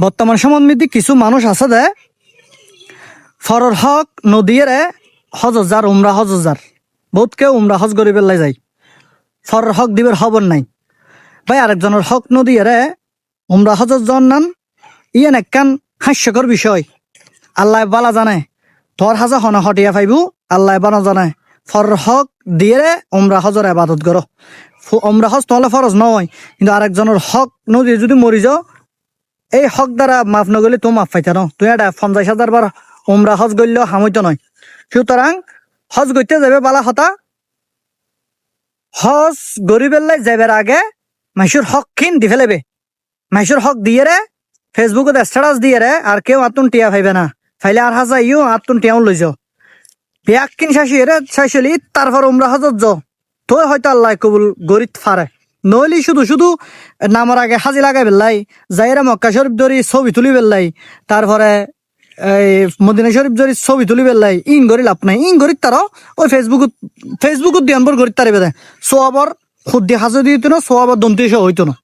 বর্তমান মধ্যে কিছু মানুষ আছে দে ফরর হক নদীরে হজজার উমরা হজজার বহুত কেউ উমরা হজ করি পেলাই যায়। ফরর হক দিবের খবর নাই। ভাই, আরেকজনের হক নদীরে উমরা হজর জন নান ইয়েন একখান হাস্যকর বিষয়। আল্লাহ বালা জানে, তোর হাজা হনে হটিয়া ফাইবু, আল্লাহ বানা জানে ফর হক দিয়ে উমরা হজর আবাদত করো। ফু- উমরা হজ নহলে ফরজ নয়, কিন্তু আরেকজনের হক নদী যদি মরি যাও এই হক দ্বারা মাফ নগলে তো মাফ পাইতে ন। তুই এটা পঞ্চাশ হাজার বার উমরা হজ গইলেও হামইত নয়। সুতরাং হজ গইতে যাবে বালা হতা। হজ গরিবেল্লাই যাবার আগে মাইসুর হক খিন দি ফেলেবে মাইসুর হক দিয়ে রে ফেসবুকত স্ট্যাটাস দিয়ে রে আর কেউ আতুন টিয়া ফাইবে না। ফাইলে আর হাজা ইও আতুন টিয়াও লই যাও। বিয়াক কিন শাসি রে শাসলি তারপর উমরা হজত যাও। তো হয়তো আল্লাহ কবুল গরিত ফারে নইলি শুধু শুধু নামার আগে হাজি লাগাই বেললাই যাইরা মক্কা শরীফ ধরি ছবি তুলি বেললাই তারপরে এই মদিনা শরীফ ধরি ছবি তুলি বেললাই ইন গরি লাভ নাই। ইন গরিত তারও ওই ফেসবুকত ফেসবুকত দিয়ানবর গরিত তারিবে দে সোয়াবর খুদ দিয়ে হাজে দিত না, সোয়াবর দন্তি হইতো না।